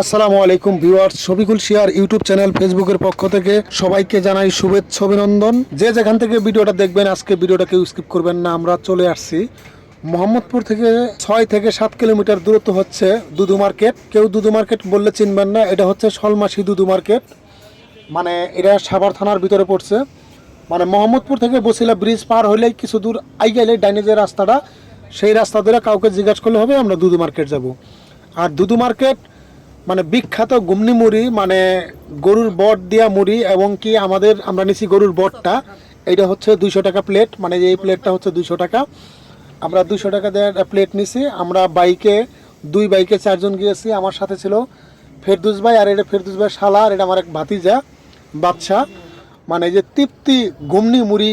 আসসালামু আলাইকুম ভিউয়ার্স ছবিকুল শিয়ার ইউটিউব চ্যানেল ফেসবুকের পক্ষ থেকে সবাইকে জানাই শুভেচ্ছা, অভিনন্দন। যে যেখান থেকে ভিডিওটা দেখবেন, আজকে ভিডিওটা কেউ স্কিপ করবেন না, আমরা চলে আসছি। মোহাম্মদপুর থেকে ছয় থেকে সাত কিলোমিটার দূরত্ব হচ্ছে দুদু মার্কেট। কেউ দুদু মার্কেট বললে চিনবেন না, এটা হচ্ছে সলমাসি দুদু মার্কেট। মানে এটা সাভার থানার ভিতরে পড়ছে। মানে মোহাম্মদপুর থেকে বসিলা ব্রিজ পার হলেই কিছু দূর আই গেলে ডাইনে যে রাস্তাটা, সেই রাস্তা ধরে কাউকে জিজ্ঞাসা করলে হবে, আমরা দুদু মার্কেট যাব। আর দুদু মার্কেট মানে বিখ্যাত গুমনি মুড়ি মানে গরুর বট দিয়া মুড়ি এবং কি আমাদের, আমরা নিছি গরুর বটটা। এটা হচ্ছে দুইশো টাকা প্লেট মানে এই প্লেটটা হচ্ছে দুইশো টাকা। আমরা দুইশো টাকা দেওয়ার প্লেট নিছি। আমরা বাইকে, দুই বাইকে চারজন গিয়েছি। আমার সাথে ছিল ফেরদুস ভাই আর এটা ফেরদুস ভাই শালা আর এটা আমার এক ভাতিজা, বাদশা। মানে যে তৃপ্তি ঘুমনি মুড়ি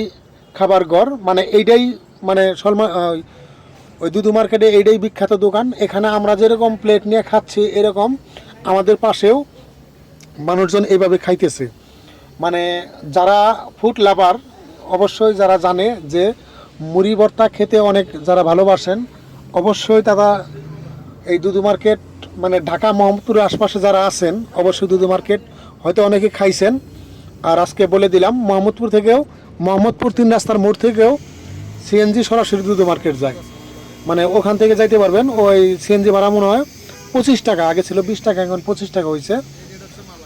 খাবার ঘর মানে এইটাই মানে সলমা ওই দুদু মার্কেটে এইটাই বিখ্যাত দোকান। এখানে আমরা যেরকম প্লেট নিয়ে খাচ্ছি, এরকম আমাদের পাশেও মানুষজন এইভাবে খাইতেছে। মানে যারা ফুড লাভার অবশ্যই যারা জানে যে মুড়ি ভর্তা খেতে অনেক যারা ভালোবাসেন, অবশ্যই তারা এই দুদু মার্কেট মানে ঢাকা মোহাম্মদপুরের আশপাশে যারা আছেন, অবশ্যই দুদু মার্কেট হয়তো অনেকে খাইছেন। আর আজকে বলে দিলাম, মোহাম্মদপুর থেকেও, মোহাম্মদপুর তিন রাস্তার মোড় থেকেও সিএনজি সরাসরি দুদু মার্কেট যায়। মানে ওখান থেকে যাইতে পারবেন, ওই সিএনজি ভাড়া মনে হয় পঁচিশ টাকা, আগে ছিল বিশ টাকা, এখন পঁচিশ টাকা হয়েছে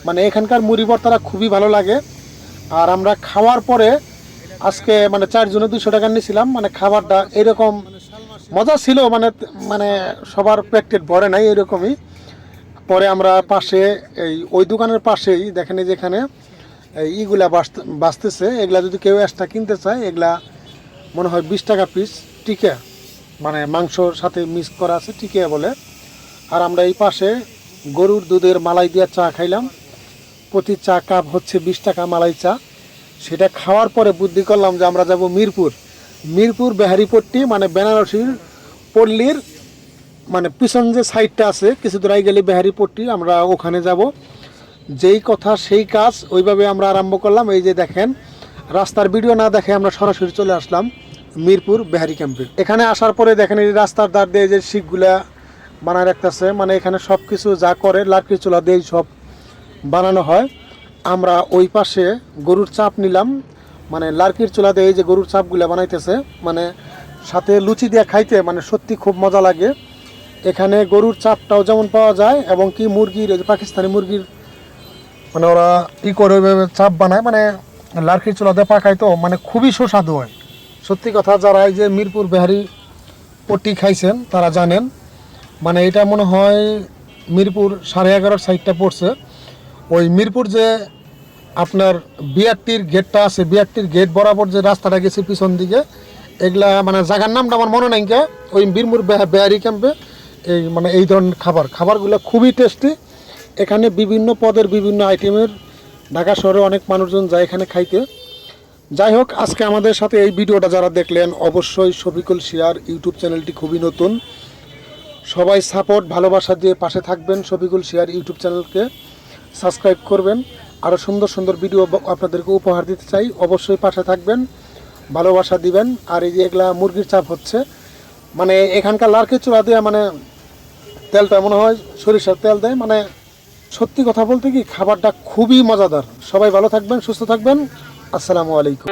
মানে এখানকার মুড়ি ভর্তাটা খুবই ভালো লাগে। আর আমরা খাওয়ার পরে আজকে মানে চারজনে দুশো টাকা নিয়েছিলাম মানে খাবারটা এরকম মজা ছিল মানে মানে সবার পেট ভরে নাই এরকমই। পরে আমরা পাশে এই, ওই দোকানের পাশেই দেখেন যেখানে ইগুলা বাঁচতে- বাঁচতেছে। এগুলা যদি কেউ এক্সট্রা কিনতে চায়, এগুলা মনে হয় বিশ টাকা পিস টিকা মানে মাংসর সাথে মিক্স করা আছে টিকে বলে। আর আমরা এই পাশে গরুর দুধের মালাই দিয়ে চা খাইলাম। প্রতি চা কাপ হচ্ছে বিশ টাকা মালাই চা। সেটা খাওয়ার পরে বুদ্ধি করলাম যে আমরা যাব মিরপুর। মিরপুর বেহারিপট্টি মানে বেনারসির পল্লীর মানে পিছন যে সাইডটা আছে, কিছু দূর গেলে বেহারিপট্টি, আমরা ওখানে যাব। যেই কথা, সেই কাজ, ওইভাবে আমরা আরম্ভ করলাম। এই যে দেখেন, রাস্তার ভিডিও না দেখে আমরা সরাসরি চলে আসলাম। মিরপুর বেহারি ক্যাম্পে এখানে আসার পরে দেখেন এই রাস্তার ধার দিয়ে যে শিখগুলা বানায় রাখতেছে মানে এখানে সব কিছু যা করে, লাকড়ি, চুলা দিয়ে সব বানানো হয়। আমরা ওই পাশে গরুর চাপ নিলাম মানে লার্কির চুলা দিয়ে এই যে গরুর চাপগুলা বানাইতেছে মানে সাথে লুচি দিয়ে খাইতে মানে সত্যি খুব মজা লাগে। এখানে গরুর চাপটাও যেমন পাওয়া যায়, এবং কি মুরগির পাকিস্তানি মুরগির মানে ওরা ই করে চাপ বানায় মানে লার্কির চুলা দিয়ে পাকায় তো মানে খুবই সুস্বাদু হয়। সত্যি কথা যারা এই যে মিরপুর বেহারি পট্টি খাইছেন, তারা জানেন। মানে এটা মনে হয় মিরপুর সাড়ে এগারোর সাইডটা পড়ছে। ওই মিরপুর যে আপনার বিআরটির গেটটা আছে, বিআরটির গেট বরাবর যে রাস্তাটা গেছে পিছন দিকে, এগুলা মানে জায়গার নামটা আমার মনে নাই ওই মিরপুর বেহা- বেহারি ক্যাম্পে এই মানে এই ধরনের খাবার। খাবারগুলো খুবই টেস্টি এখানে বিভিন্ন পদের বিভিন্ন আইটেমের ঢাকা শহরে অনেক মানুষজন যায় এখানে খাইতে। যাই হোক, আজকে আমাদের সাথে এই ভিডিওটা যারা দেখলেন, অবশ্যই শফিকুল শিয়ার ইউটিউব চ্যানেলটি খুবই নতুন। সবাই সাপোর্ট ভালোবাসা দিয়ে পাশে থাকবেন শফিকুল শিয়ার ইউটিউব চ্যানেলকে। সাবস্ক্রাইব করবেন। আরও সুন্দর সুন্দর ভিডিও আপনাদেরকে উপহার দিতে চাই, অবশ্যই পাশে থাকবেন, ভালোবাসা দিবেন। আর এই যে এগুলা মুরগির চাপ হচ্ছে মানে এখানকার লার্কের চূড়া দিয়ে মানে তেলটা মনে হয় সরিষার তেল দেয় মানে সত্যি কথা বলতে কি, খাবারটা খুবই মজাদার। সবাই ভালো থাকবেন, সুস্থ থাকবেন। আসসালামু আলাইকুম।